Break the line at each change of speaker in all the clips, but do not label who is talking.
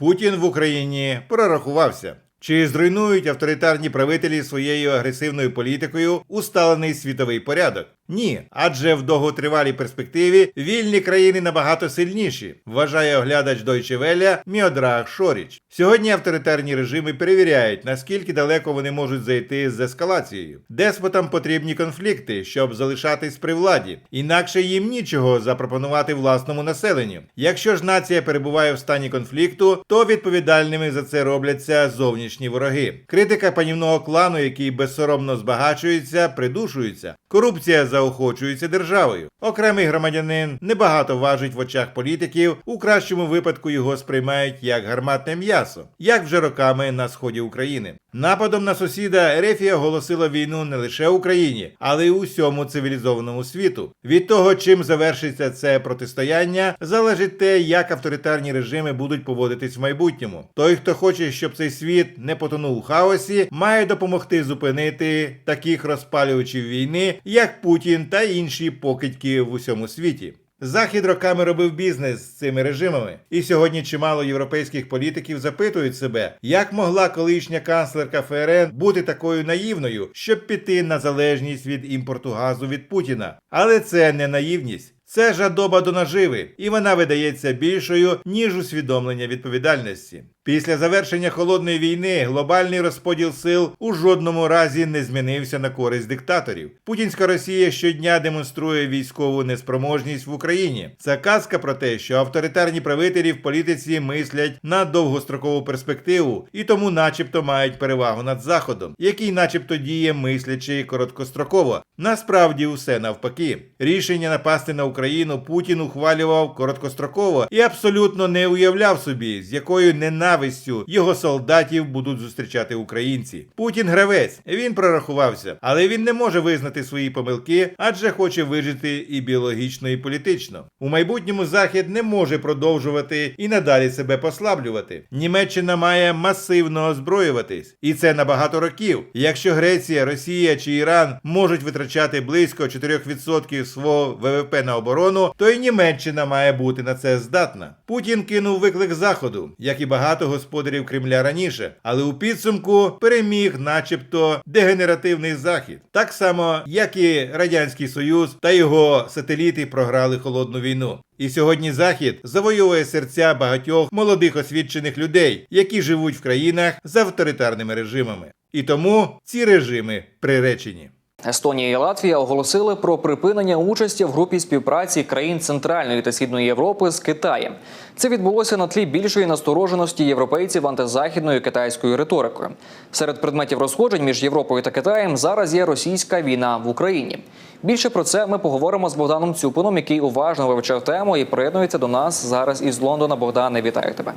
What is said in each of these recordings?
Путін в Україні прорахувався. Чи зруйнують авторитарні правителі своєю агресивною політикою усталений світовий порядок? Ні, адже в довготривалій перспективі вільні країни набагато сильніші, вважає оглядач Deutsche Welle Міодраг Шоріч. Сьогодні авторитарні режими перевіряють, наскільки далеко вони можуть зайти з ескалацією. Деспотам потрібні конфлікти, щоб залишатись при владі, інакше їм нічого запропонувати власному населенню. Якщо ж нація перебуває в стані конфлікту, то відповідальними за це робляться зовнішні вороги. Критика панівного клану, який безсоромно збагачується, придушується. Корупція заохочується державою. Окремий громадянин небагато важить в очах політиків. У кращому випадку його сприймають як гарматне м'ясо, як вже роками на сході України. Нападом на сусіда Ерефія оголосила війну не лише Україні, але й усьому цивілізованому світу. Від того, чим завершиться це протистояння, залежить те, як авторитарні режими будуть поводитись в майбутньому. Той, хто хоче, щоб цей світ не потонув у хаосі, має допомогти зупинити таких розпалювачів війни, як Путін та інші покидьки в усьому світі. Захід роками робив бізнес з цими режимами, і сьогодні чимало європейських політиків запитують себе, як могла колишня канцлерка ФРН бути такою наївною, щоб піти на залежність від імпорту газу від Путіна. Але це не наївність. Це жадоба до наживи, і вона видається більшою, ніж усвідомлення відповідальності. Після завершення холодної війни глобальний розподіл сил у жодному разі не змінився на користь диктаторів. Путінська Росія щодня демонструє військову неспроможність в Україні. Це казка про те, що авторитарні правителі в політиці мислять на довгострокову перспективу і тому, начебто, мають перевагу над заходом, який, начебто, діє мислячи короткостроково. Насправді, усе навпаки. Рішення напасти на Україну Путін ухвалював короткостроково і абсолютно не уявляв собі, з якою ненавистю його солдатів будуть зустрічати українці. Путін гравець, він прорахувався, але він не може визнати свої помилки, адже хоче вижити і біологічно, і політично. У майбутньому захід не може продовжувати і надалі себе послаблювати. Німеччина має масивно озброюватись, і це на багато років. Якщо Греція, Росія чи Іран можуть витрачати близько 4% свого ВВП на оборону, то й Німеччина має бути на це здатна. Путін кинув виклик заходу, як і багато господарів Кремля раніше, але у підсумку переміг, начебто, дегенеративний захід, так само як і радянський союз та його сателіти програли холодну війну. І сьогодні захід завоює серця багатьох молодих освічених людей, які живуть в країнах з авторитарними режимами. І тому ці режими приречені.
Естонія і Латвія оголосили про припинення участі в групі співпраці країн Центральної та Східної Європи з Китаєм. Це відбулося на тлі більшої настороженості європейців антизахідною китайською риторикою. Серед предметів розходжень між Європою та Китаєм зараз є російська війна в Україні. Більше про це ми поговоримо з Богданом Цюпином, який уважно вивчав тему і приєднується до нас зараз із Лондона. Богдане, вітаю тебе.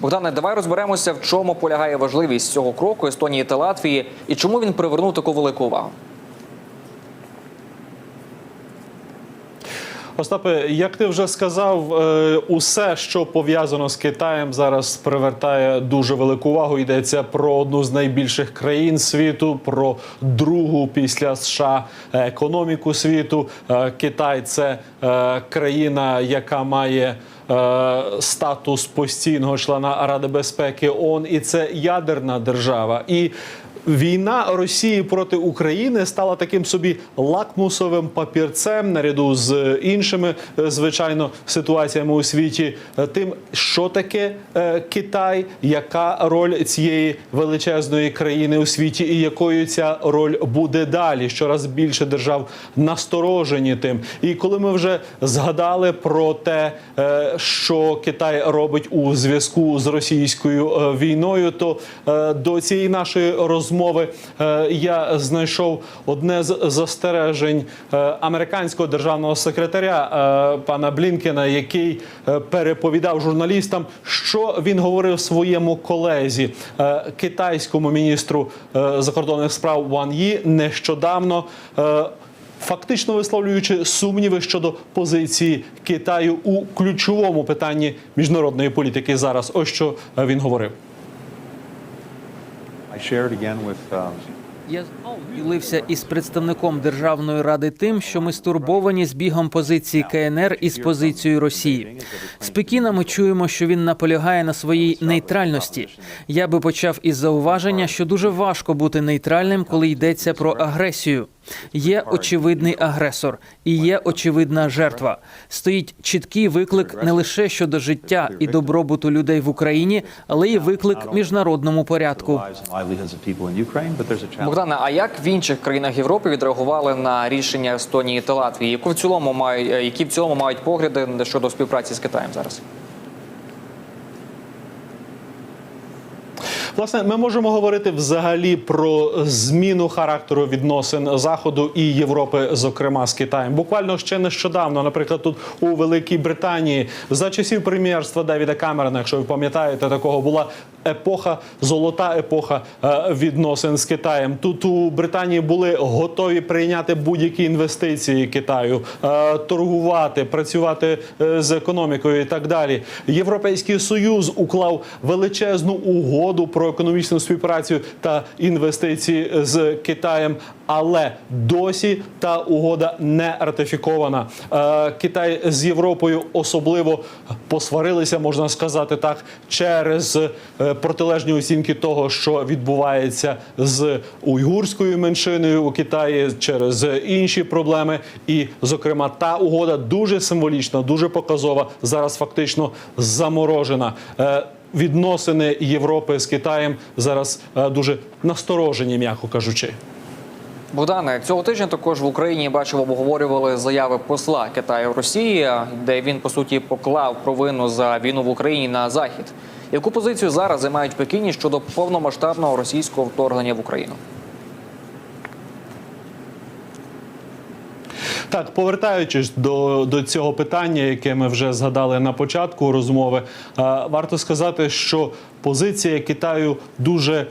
Богдане, давай розберемося, в чому полягає важливість цього кроку Естонії та Латвії і чому він привернув таку велику увагу.
Остапе, як ти вже сказав, е, усе, що пов'язано з Китаєм, зараз привертає дуже велику увагу. Йдеться про одну з найбільших країн світу, про другу після США економіку світу. Е, Китай це е, країна, яка має статус постійного члена Ради безпеки ООН, і це ядерна держава. І Війна Росії проти України стала таким собі лакмусовим папірцем наряду з іншими, е, звичайно, ситуаціями у світі. е, Тим, що таке е, Китай, яка роль цієї величезної країни у світі, і якою ця роль буде далі. Щораз більше держав насторожені тим. І коли ми вже згадали про те, що Китай робить у зв'язку з російською війною, то до цієї нашої розмови е, я знайшов одне з застережень е, американського державного секретаря е, пана Блінкена, який переповідав журналістам, що він говорив своєму колезі китайському міністру закордонних справ Ван Ї нещодавно. Фактично висловлюючи сумніви щодо позиції Китаю у ключовому питанні міжнародної політики зараз, ось що він говорив.
Я ділився із представником Державної ради тим, що ми стурбовані збігом позиції КНР із позицією Росії. З Пекіна ми чуємо, що він наполягає на своїй нейтральності. Я би почав із зауваження, що дуже важко бути нейтральним, коли йдеться про агресію. Є очевидний агресор і є очевидна жертва. Стоїть чіткий виклик не лише щодо життя і добробуту людей в Україні, але й виклик міжнародному порядку.
Богдане, а як в інших країнах Європи відреагували на рішення Естонії та Латвії? Яку в цілому мають, які в цілому мають погляди щодо співпраці з Китаєм зараз?
Власне, ми можемо говорити взагалі про зміну характеру відносин Заходу і Європи, зокрема з Китаєм. Буквально ще нещодавно, наприклад, тут у Великій Британії за часів прем'єрства Девіда Камерона, якщо ви пам'ятаєте, такого була епоха, золота епоха е, відносин з Китаєм. Тут у Британії були готові прийняти будь-які інвестиції Китаю, е, торгувати, працювати е, з економікою і так далі. Європейський союз уклав величезну угоду про економічну співпрацю та інвестиції з Китаєм. Але досі та угода не ратифікована. Е, Китай з Європою особливо посварилися, можна сказати так, через е, протилежні оцінки того, що відбувається з уйгурською меншиною у Китаї, через інші проблеми. І, зокрема, та угода дуже символічна, дуже показова. Зараз фактично заморожена. Е, Відносини Європи з Китаєм зараз дуже насторожені, м'яко кажучи.
Богдане, цього тижня також в Україні бачив, обговорювали заяви посла Китаю Росії, де він по суті поклав провину за війну в Україні на захід. Яку позицію зараз займають Пекіні щодо повномасштабного російського вторгнення в Україну?
Так, повертаючись до, до цього питання, яке ми вже згадали на початку розмови, е, варто сказати, що позиція Китаю дуже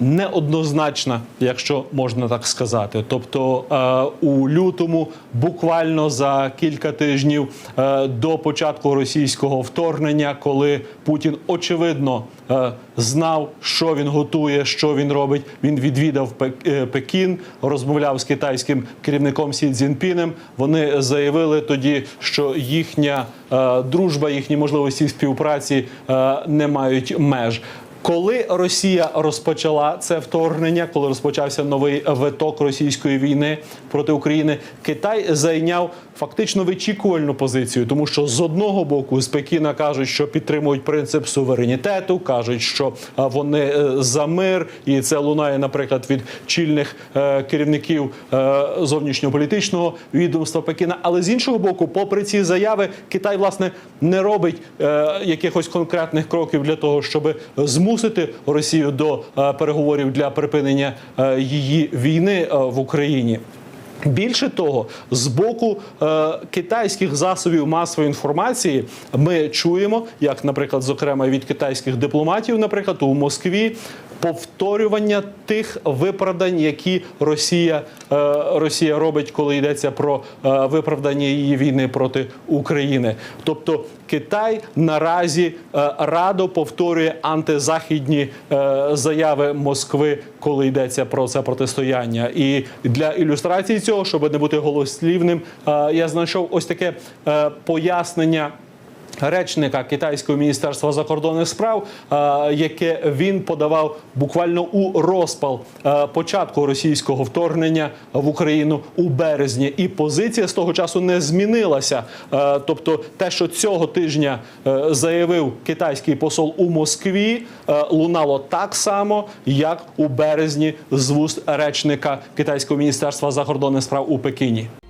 неоднозначна, якщо можна так сказати. Тобто е, у лютому, буквально за кілька тижнів е, до початку російського вторгнення, коли Путін очевидно е, знав, що він готує, що він робить. Він відвідав Пек- Пекін, розмовляв з китайським керівником Сі Цзіньпінем. Вони заявили тоді, що їхня дружба, їхні можливості співпраці не мають меж. Коли Росія розпочала це вторгнення, коли розпочався новий виток російської війни проти України, Китай зайняв фактично вичікувальну позицію, тому що з одного боку з Пекіна кажуть, що підтримують принцип суверенітету, кажуть, що вони е, за мир, і це лунає, наприклад, від чільних е, керівників е, зовнішньополітичного відомства Пекіна. Але з іншого боку, попри ці заяви, Китай власне не робить е, якихось конкретних кроків для того, щоб змусити Росію до е, переговорів для припинення е, її війни е, в Україні. Більше того, з боку е, китайських засобів масової інформації ми чуємо, як, наприклад, зокрема від китайських дипломатів, наприклад, у Москві. Повторювання тих виправдань, які Росія, е, Росія робить, коли йдеться про е, виправдання її війни проти України. Тобто Китай наразі е, радо повторює антизахідні е, заяви Москви, коли йдеться про це протистояння. І для ілюстрації цього, щоб не бути голослівним, е, я знайшов ось таке е, пояснення. Речника китайського міністерства закордонних справ, е, яке він подавав буквально у розпал е, початку російського вторгнення в Україну у березні, і позиція з того часу не змінилася. Е, Тобто, те, що цього тижня заявив китайський посол у Москві, лунало так само, як у березні з вуст речника китайського міністерства закордонних справ у Пекіні.